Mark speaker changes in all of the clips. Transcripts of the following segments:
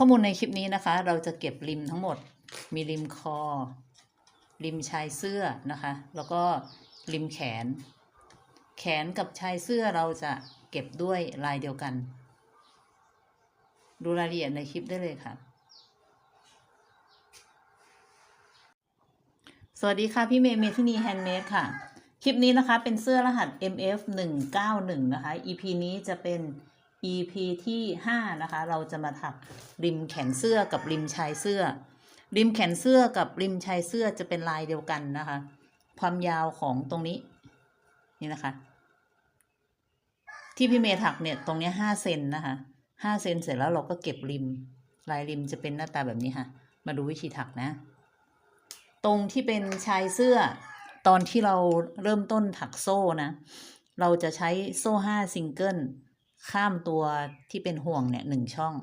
Speaker 1: ข้อมูลในคลิปนี้นะคะ เราจะเก็บริมทั้งหมด มีริมคอ ริมชายเสื้อนะคะ แล้วก็ริมแขน แขนกับชายเสื้อเราจะเก็บด้วยลายเดียวกัน ดูรายละเอียดในคลิปได้เลยค่ะ สวัสดีค่ะ พี่เมย์เมทินีแฮนด์เมดค่ะ คลิปนี้นะคะเป็นเสื้อรหัส MF 1 9 1นะคะ EP นี้จะเป็น EP ที่ 5 นะคะ เราจะมาถักริมแขนเสื้อกับริมชายเสื้อ ริมแขนเสื้อกับริมชายเสื้อจะเป็นลายเดียวกันนะคะ ความยาวของตรงนี้ นี่นะคะ ที่พี่เมย์ถักเนี่ยตรงนี้ห้าเซนนะคะห้าเซนเสร็จแล้วเราก็เก็บริม ลายริมจะเป็นหน้าตาแบบนี้ค่ะ มาดูวิธีถักนะ ตรงที่เป็นชายเสื้อ ตอนที่เราเริ่มต้นถักโซ่นะ เราจะใช้โซ่ห้าซิงเกิล ข้ามตัวที่เป็นห่วงเนี่ยหนึ่งช่อง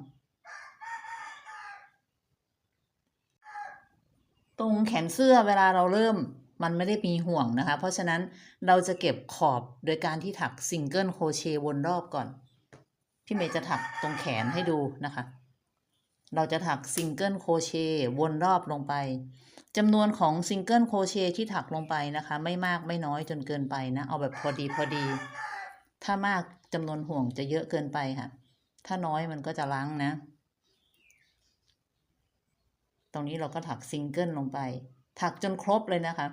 Speaker 1: ตรงแขนเสื้อเวลาเราเริ่มมันไม่ได้มีห่วงนะคะ เพราะฉะนั้นเราจะเก็บขอบโดยการที่ถักซิงเกิลโครเชต์วนรอบก่อน พี่เมย์จะถักตรงแขนให้ดูนะคะ เราจะถักซิงเกิลโครเชต์วนรอบลงไปจำนวนของซิงเกิลโครเชต์ที่ถักลงไปนะคะ ไม่มากไม่น้อยจนเกินไปนะ เอาแบบพอดีพอดี ถ้ามาก จำนวนห่วงจะเยอะเกินไปค่ะ ถ้าน้อยมันก็จะล้างนะ ตรงนี้เราก็ถักซิงเกิลลงไป ถักจนครบเลยนะคะ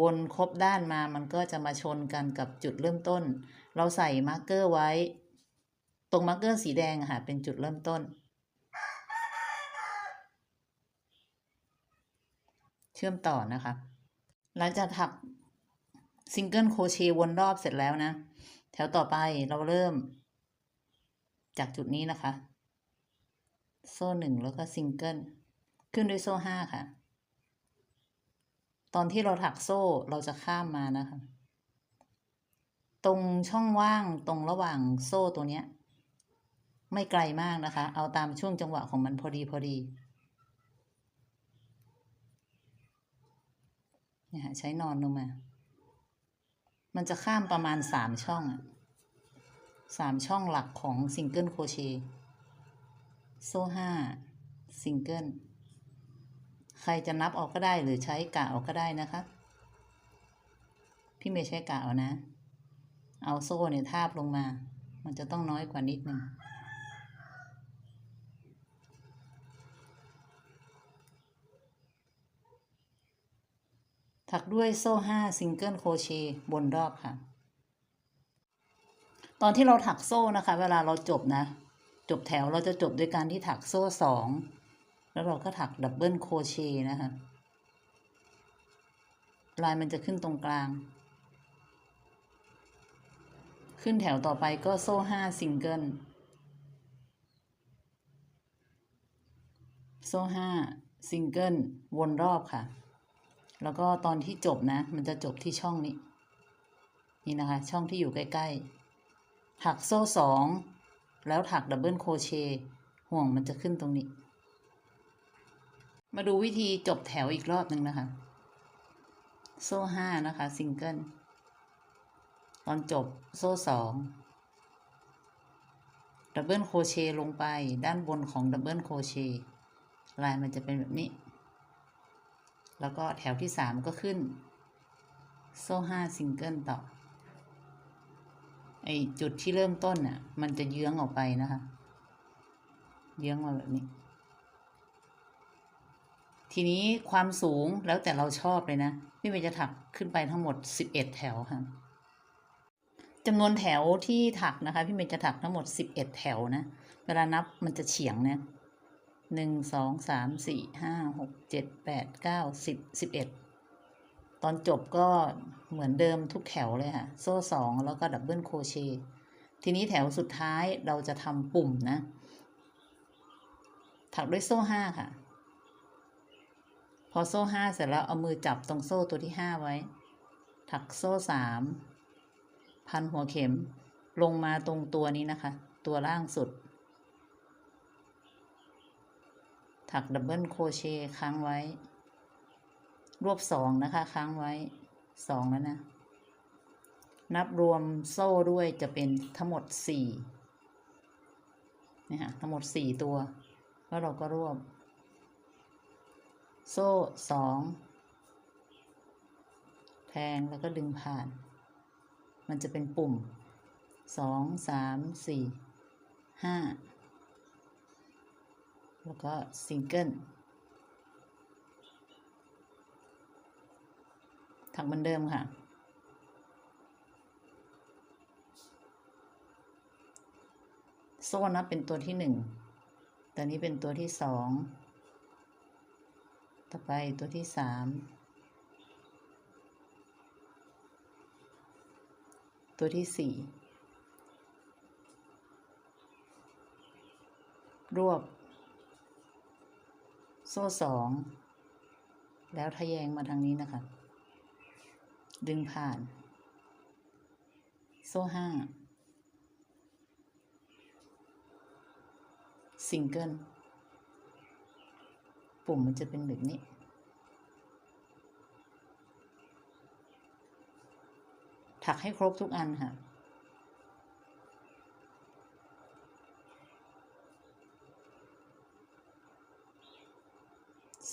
Speaker 1: วนครบด้านมามันก็จะมาชนกันกับจุดเริ่มต้น เราใส่มาร์กเกอร์ไว้ ตรงมาร์กเกอร์สีแดงค่ะ เป็นจุดเริ่มต้น เชื่อมต่อนะคะ หลังจากถัก ซิงเกิลโคเชวนรอบเสร็จแล้วนะ แถวต่อไปเราเริ่ม จากจุดนี้นะคะ โซ่หนึ่งแล้วก็ซิงเกิลขึ้นด้วยโซ่ห้าค่ะ ตอนที่เราถักโซ่เราจะข้ามมานะคะ ตรงช่องว่างตรงระหว่างโซ่ตัวเนี้ย ไม่ไกลมากนะคะ เอาตามช่วงจังหวะของมันพอดีพอดีเนี่ยใช้นอนลงมา มันจะข้ามประมาณสามช่องอะสามช่องหลักของซิงเกิลโคเชโซ่ห้าซิงเกิลใครจะนับออกก็ได้หรือใช้กะออกก็ได้นะคะ พี่เมย์ใช้กะเอานะ เอาโซ่เนี่ยทาบลงมา มันจะต้องน้อยกว่านิดนึง ถักด้วยโซ่ห้าซิงเกิลโครเชต์บนรอบค่ะ ตอนที่เราถักโซ่นะคะ เวลาเราจบนะ จบแถวเราจะจบด้วยการที่ถักโซ่สองแล้วเราก็ถักดับเบิลโครเชต์นะคะลายมันจะขึ้นตรงกลาง ขึ้นแถวต่อไปก็โซ่ห้าซิงเกิลโซ่ห้าซิงเกิลวนรอบค่ะ แล้วก็ตอนที่จบนะ มันจะจบที่ช่องนี้ นี่นะคะ ช่องที่อยู่ใกล้ๆ ถักโซ่สอง แล้วถักดับเบิลโคเชต์ห่วงมันจะขึ้นตรงนี้ มาดูวิธีจบแถวอีกรอบหนึ่งนะคะ โซ่ห้านะคะ ซิงเกิล ตอนจบโซ่สองดับเบิลโคเชต์ลงไปด้านบนของดับเบิลโคเชต์ลายมันจะเป็นแบบนี้ แล้วก็แถวที่สามก็ขึ้น โซ่ห้าซิงเกิลต่อ ไอจุดที่เริ่มต้นน่ะ มันจะเยื้องออกไปนะคะ เยื้องมาแบบนี้ ทีนี้ความสูงแล้วแต่เราชอบเลยนะ พี่เมย์จะถักขึ้นไปทั้งหมดสิบเอ็ดแถวค่ะจำนวนแถวที่ถักนะคะ พี่เมย์จะถักทั้งหมดสิบเอ็ดแถวนะ เวลานับมันจะเฉียงเนะ หนึ่งสองสามสี่ห้าหกเจ็ดแปดเก้าสิบสิบเอ็ดตอนจบก็เหมือนเดิมทุกแถวเลยค่ะ โซ่สองแล้วก็ดับเบิลโคเชต์ทีนี้แถวสุดท้ายเราจะทำปุ่มนะ ถักด้วยโซ่ห้าค่ะ พอโซ่ห้าเสร็จแล้วเอามือจับตรงโซ่ตัวที่ห้าไว้ ถักโซ่สามพันหัวเข็มลงมาตรงตัวนี้นะคะ ตัวล่างสุด ถักดับเบิลโคเชต์ค้างไว้ รวบสองนะคะ ค้างไว้สองแล้วนะ นับรวมโซ่ด้วยจะเป็นทั้งหมดสี่นี่ฮะทั้งหมดสี่ตัว แล้วเราก็รวบ โซ่สองแทงแล้วก็ดึงผ่าน มันจะเป็นปุ่มสองสามสี่ห้า แล้วก็ซิงเกิลถักเหมือนเดิมค่ะ โซ่นับเป็นตัวที่หนึ่งตัวนี้เป็นตัวที่สองต่อไปตัวที่สามตัวที่สี่รวบ โซ่สองแล้วทะแยงมาทางนี้นะคะ ดึงผ่าน โซ่ห้าซิงเกิลปุ่มมันจะเป็นแบบนี้ ถักให้ครบทุกอันค่ะ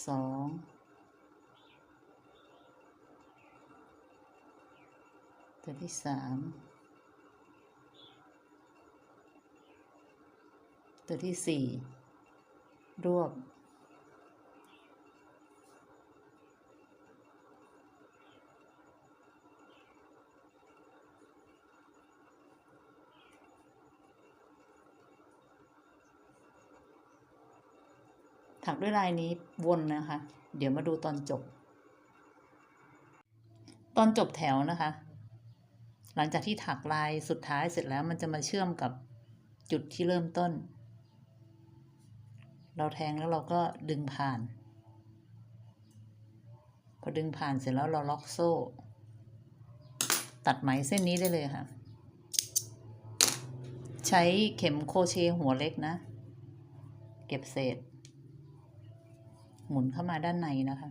Speaker 1: สองตัวที่สามตัวที่สี่รวบ ถักด้วยลายนี้วนนะคะ เดี๋ยวมาดูตอนจบ ตอนจบแถวนะคะ หลังจากที่ถักลายสุดท้ายเสร็จแล้วมันจะมาเชื่อมกับจุดที่เริ่มต้น เราแทงแล้วเราก็ดึงผ่าน พอดึงผ่านเสร็จแล้วเราล็อกโซ่ ตัดไหมเส้นนี้ได้เลยค่ะ ใช้เข็มโคเชหัวเล็กนะ เก็บเศษ หมุนเข้ามาด้านในนะคะ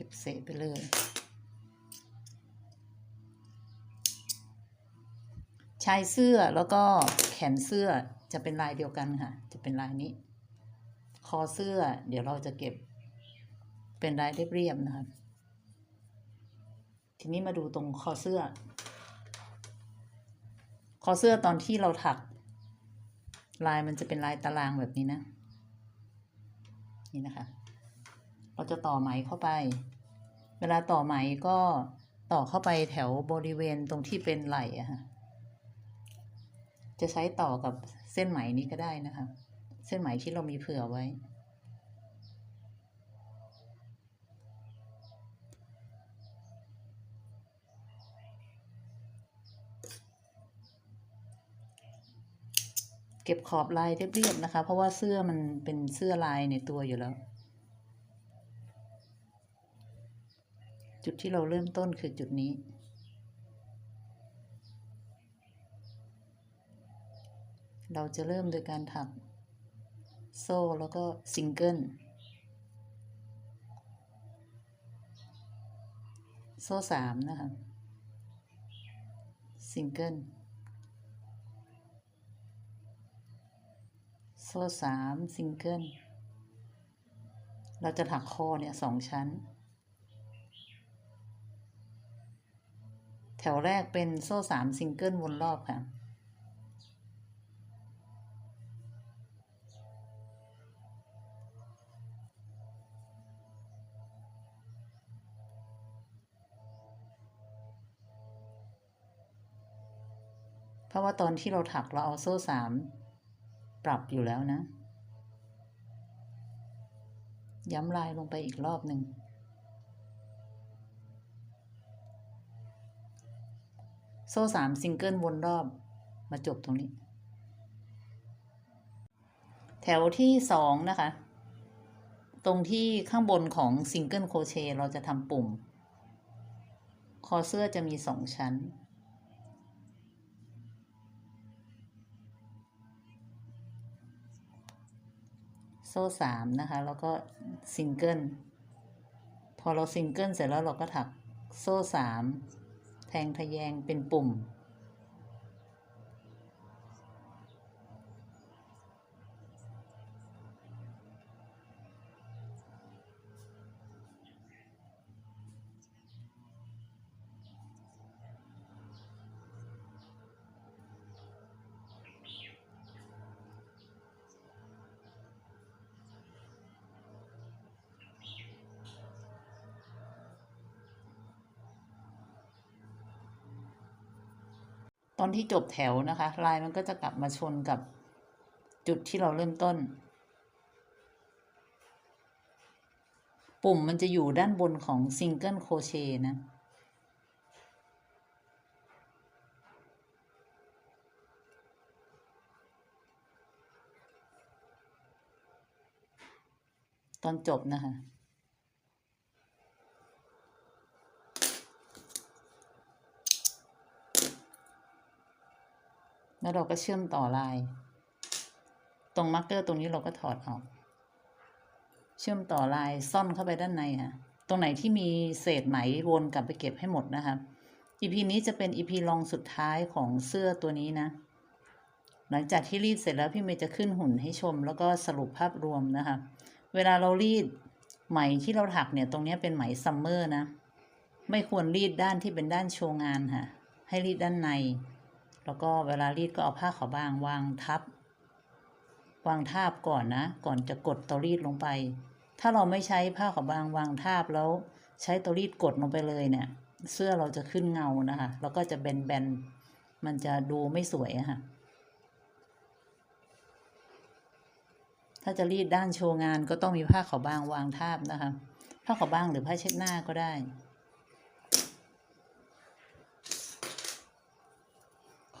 Speaker 1: เก็บเศษไปเลย ชายเสื้อแล้วก็แขนเสื้อจะเป็นลายเดียวกันค่ะ จะเป็นลายนี้ คอเสื้อเดี๋ยวเราจะเก็บเป็นลายเรียบๆนะคะทีนี้มาดูตรงคอเสื้อ คอเสื้อตอนที่เราถัก ลายมันจะเป็นลายตารางแบบนี้นะ นี่นะคะ เราจะต่อไหมเข้าไป เวลาต่อไหมก็ต่อเข้าไปแถวบริเวณตรงที่เป็นไหล่อะค่ะจะใช้ต่อกับเส้นไหมนี้ก็ได้นะคะ เส้นไหมที่เรามีเผื่อไว้ เก็บขอบลายเรียบๆนะคะ เพราะว่าเสื้อมันเป็นเสื้อลายในตัวอยู่แล้ว จุดที่เราเริ่มต้นคือจุดนี้ เราจะเริ่มโดยการถักโซ่แล้วก็ซิงเกิล โซ่สามนะคะ ซิงเกิล โซ่สามซิงเกิล เราจะถักคอเนี่ยสองชั้น แถวแรกเป็นโซ่สามซิงเกิลวนรอบค่ะ เพราะว่าตอนที่เราถักเราเอาโซ่สามปรับอยู่แล้วนะ ย้ำลายลงไปอีกรอบหนึ่ง โซ่สามซิงเกิลวนรอบ มาจบตรงนี้ แถวที่สองนะคะ ตรงที่ข้างบนของซิงเกิลโคเชเราจะทำปุ่ม คอเสื้อจะมีสองชั้นโซ่สามนะคะ แล้วก็ซิงเกิล พอเราซิงเกิลเสร็จแล้วเราก็ถักโซ่สาม แทงทะแยงเป็นปุ่ม ตอนที่จบแถวนะคะ ลายมันก็จะกลับมาชนกับจุดที่เราเริ่มต้น ปุ่มมันจะอยู่ด้านบนของซิงเกิลโคเชนะตอนจบนะคะ แล้วเราก็เชื่อมต่อลาย ตรงมาร์กเกอร์ตรงนี้เราก็ถอดออก เชื่อมต่อลายซ่อนเข้าไปด้านในค่ะ ตรงไหนที่มีเศษไหมวนกลับไปเก็บให้หมดนะคะ EP นี้จะเป็น EP ลองสุดท้ายของเสื้อตัวนี้นะ หลังจากที่รีดเสร็จแล้วพี่เมย์จะขึ้นหุ่นให้ชม แล้วก็สรุปภาพรวมนะคะ เวลาเรารีดไหมที่เราถักเนี่ยตรงนี้เป็นไหมซัมเมอร์นะ ไม่ควรรีดด้านที่เป็นด้านโชว์งานค่ะ ให้รีดด้านใน แล้วก็เวลารีดก็เอาผ้าขาวบางวางทับ วางทาบก่อนนะ ก่อนจะกดเตารีดลงไป ถ้าเราไม่ใช้ผ้าขาวบางวางทาบแล้ว ใช้เตารีดกดลงไปเลยเนี่ย เสื้อเราจะขึ้นเงานะคะ แล้วก็จะแบนๆ มันจะดูไม่สวยอะค่ะ ถ้าจะรีดด้านโชว์งานก็ต้องมีผ้าขาวบางวางทาบนะคะ ผ้าขาวบางหรือผ้าเช็ดหน้าก็ได้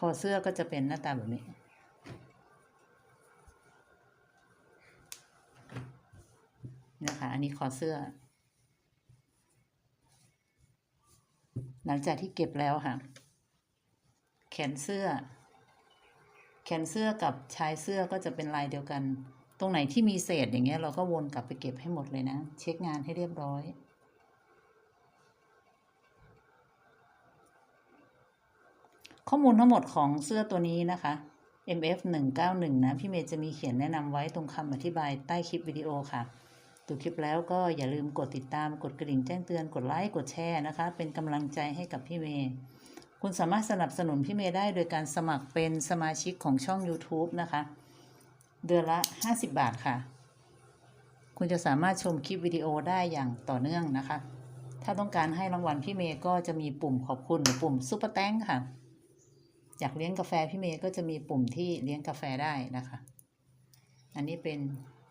Speaker 1: คอเสื้อก็จะเป็นหน้าตาแบบนี้ นะคะ อันนี้คอเสื้อ หลังจากที่เก็บแล้วค่ะ แขนเสื้อ แขนเสื้อกับชายเสื้อก็จะเป็นลายเดียวกัน ตรงไหนที่มีเศษอย่างเงี้ยเราก็วนกลับไปเก็บให้หมดเลยนะ เช็คงานให้เรียบร้อย ข้อมูลทั้งหมดของเสื้อตัวนี้นะคะ MF 191 นะ พี่เมย์จะมีเขียนแนะนำไว้ตรงคำอธิบายใต้คลิปวิดีโอค่ะดูคลิปแล้วก็อย่าลืมกดติดตามกดกระดิ่งแจ้งเตือนกดไลค์กดแชร์นะคะ เป็นกำลังใจให้กับพี่เมย์คุณสามารถสนับสนุนพี่เมย์ได้โดยการสมัครเป็นสมาชิกของช่อง YouTube นะคะ เดือนละ 50 บาทค่ะ คุณจะสามารถชมคลิปวิดีโอได้อย่างต่อเนื่องนะคะ ถ้าต้องการให้รางวัลพี่เมย์ก็จะมีปุ่มขอบคุณหรือปุ่มซุปเปอร์แตงค่ะ อยากเลี้ยงกาแฟพี่เมย์ก็จะมีปุ่มที่เลี้ยงกาแฟได้นะคะ อันนี้เป็น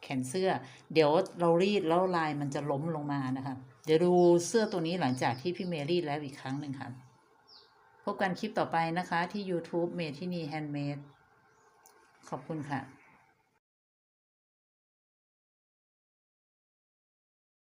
Speaker 1: แขนเสื้อ เดี๋ยวเรารีดแล้วลายมันจะล้มลงมานะคะ เดี๋ยวดูเสื้อตัวนี้หลังจากที่พี่เมย์รีดแล้วอีกครั้งหนึ่งค่ะ พบกันคลิปต่อไปนะคะที่ YouTube เมทินีแฮนด์เมดขอบคุณค่ะ